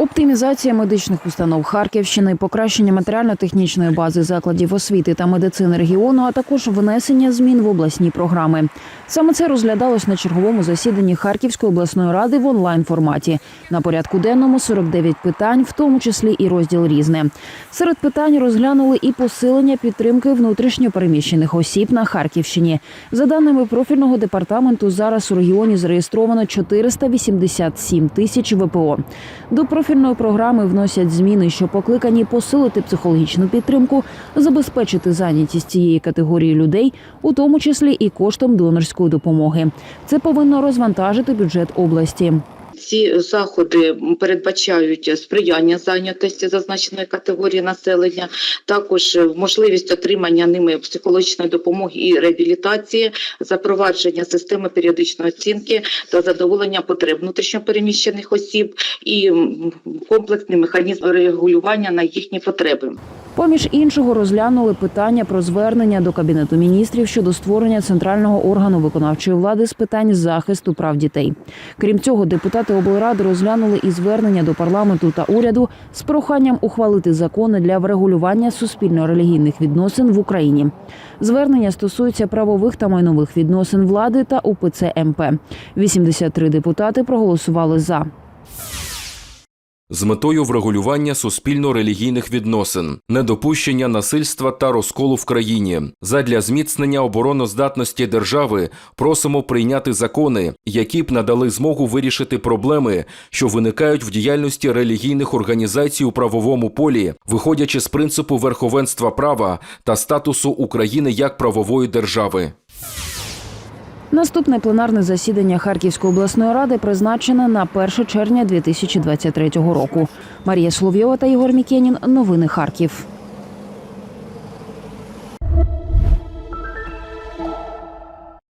Оптимізація медичних установ Харківщини, покращення матеріально-технічної бази закладів освіти та медицини регіону, а також внесення змін в обласні програми. Саме це розглядалось на черговому засіданні Харківської обласної ради в онлайн форматі. На порядку денному 49 питань, в тому числі і розділ різне. Серед питань розглянули і посилення підтримки внутрішньо переміщених осіб на Харківщині. За даними профільного департаменту, зараз у регіоні зареєстровано 487 тисяч ВПО. До профільної програми вносять зміни, що покликані посилити психологічну підтримку, забезпечити зайнятість цієї категорії людей, у тому числі і коштом донорської допомоги. Це повинно розвантажити бюджет області. Ці заходи передбачають сприяння зайнятості зазначеної категорії населення, також можливість отримання ними психологічної допомоги і реабілітації, запровадження системи періодичної оцінки та задоволення потреб внутрішньопереміщених осіб і комплексний механізм регулювання на їхні потреби. Поміж іншого розглянули питання про звернення до кабінету міністрів щодо створення центрального органу виконавчої влади з питань захисту прав дітей. Крім цього, депутати облради розглянули і звернення до парламенту та уряду з проханням ухвалити закони для врегулювання суспільно-релігійних відносин в Україні. Звернення стосується правових та майнових відносин влади та УПЦ МП. 83 депутати проголосували за. З метою врегулювання суспільно-релігійних відносин, недопущення насильства та розколу в країні. Задля зміцнення обороноздатності держави просимо прийняти закони, які б надали змогу вирішити проблеми, що виникають в діяльності релігійних організацій у правовому полі, виходячи з принципу верховенства права та статусу України як правової держави. Наступне пленарне засідання Харківської обласної ради призначене на 1 червня 2023 року. Марія Слов'єва та Ігор Мікенін. Новини Харків.